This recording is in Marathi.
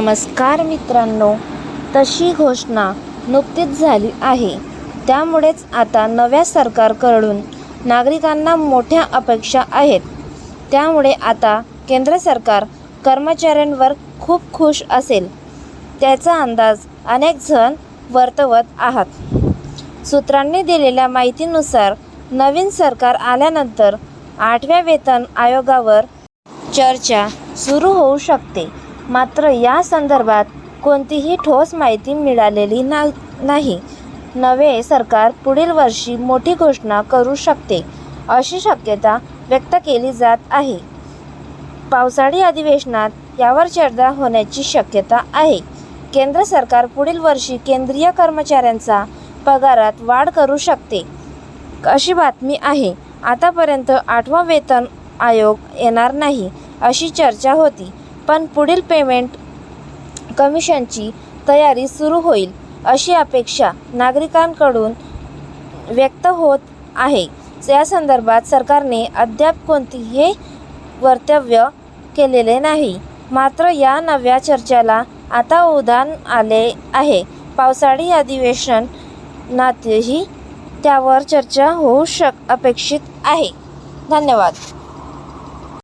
नमस्कार मित्रांनो तशी घोषणा नुकतीच झाली आहे. त्यामुळेच आता नव्या सरकारकडून नागरिकांना मोठ्या अपेक्षा आहेत. त्यामुळे आता केंद्र सरकार कर्मचाऱ्यांवर खूप खुश असेल. त्याचा अंदाज अनेक जण वर्तवत आहात. सूत्रांनी दिलेल्या माहितीनुसार नवीन सरकार आल्यानंतर आठव्या वेतन आयोगावर चर्चा सुरू होऊ शकते. मात्र या संदर्भात कोणतीही ठोस माहिती मिळालेली ना नाही. नवे सरकार पुढील वर्षी मोठी घोषणा करू शकते अशी शक्यता व्यक्त केली जात आहे. पावसाळी अधिवेशनात यावर चर्चा होण्याची शक्यता आहे. केंद्र सरकार पुढील वर्षी केंद्रीय कर्मचाऱ्यांचा पगारात वाढ करू शकते अशी बातमी आहे. आतापर्यंत आठवा वेतन आयोग येणार नाही अशी चर्चा होती. पण पुढील पेमेंट कमिशनची तयारी सुरू होईल अशी अपेक्षा नागरिकांकडून व्यक्त होत आहे. या संदर्भात सरकारने अद्याप कोणतीही वक्तव्य केलेले नाही. मात्र या नव्या चर्चेला आता उधाण आले आहे. पावसाळी अधिवेशनातही त्यावर चर्चा होऊ शक अपेक्षित आहे. धन्यवाद.